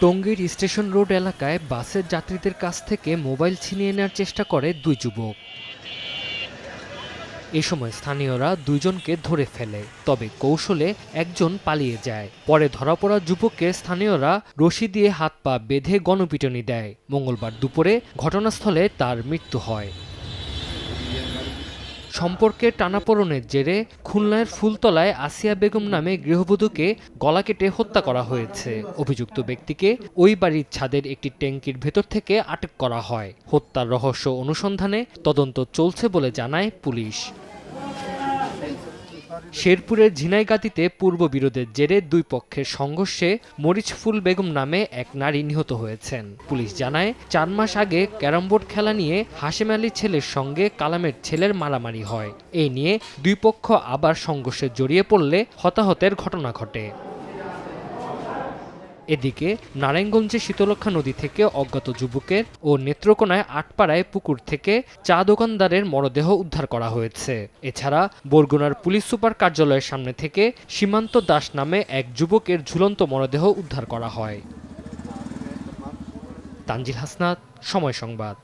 টঙ্গীর station road এলাকায় বাসের যাত্রীদের কাছ থেকে মোবাইল ছিনিয়ে নেওয়ার চেষ্টা করে দুই যুবক। এ সময় স্থানীয়রা দুইজনকে ধরে ফেলে, তবে কৌশলে একজন পালিয়ে যায়। পরে ধরা পড়া যুবককে স্থানীয়রা রশি দিয়ে হাত পা বেঁধে গণপিটনি দেয়। মঙ্গলবার দুপুরে ঘটনাস্থলে তার মৃত্যু হয়। সম্পর্কে টানাপোড়নের জেরে খুলনার ফুলতলায় আসিয়া বেগম নামে গৃহবধূকে গলা কেটে হত্যা করা হয়েছে। অভিযুক্ত ব্যক্তিকে ওই বাড়ির ছাদের একটি ট্যাঙ্কির ভেতর থেকে আটক করা হয়। হত্যার রহস্য অনুসন্ধানে তদন্ত চলছে বলে জানায় পুলিশ। শেরপুরের ঝিনাইগাতিতে পূর্ব বিরোধের জেরে দুই পক্ষের সংঘর্ষে মরিচফুল বেগম নামে এক নারী নিহত হয়েছেন। পুলিশ জানায়, চার মাস আগে ক্যারামবোর্ড খেলা নিয়ে হাশেম আলীর ছেলের সঙ্গে কালামের ছেলের মারামারি হয়। এই নিয়ে দুই পক্ষ আবার সংঘর্ষে জড়িয়ে পড়লে হতাহতের ঘটনা ঘটে। এদিকে নারায়ণগঞ্জে শীতলক্ষা নদী থেকে অজ্ঞাত যুবকের ও নেত্রকোনায় আটপাড়ায় পুকুর থেকে চা দোকানদারের মরদেহ উদ্ধার করা হয়েছে। এছাড়া বরগুনার পুলিশ সুপার কার্যালয়ের সামনে থেকে সীমান্ত দাস নামে এক যুবকের ঝুলন্ত মরদেহ উদ্ধার করা হয়। তানজিল হাসনাত, সময় সংবাদ।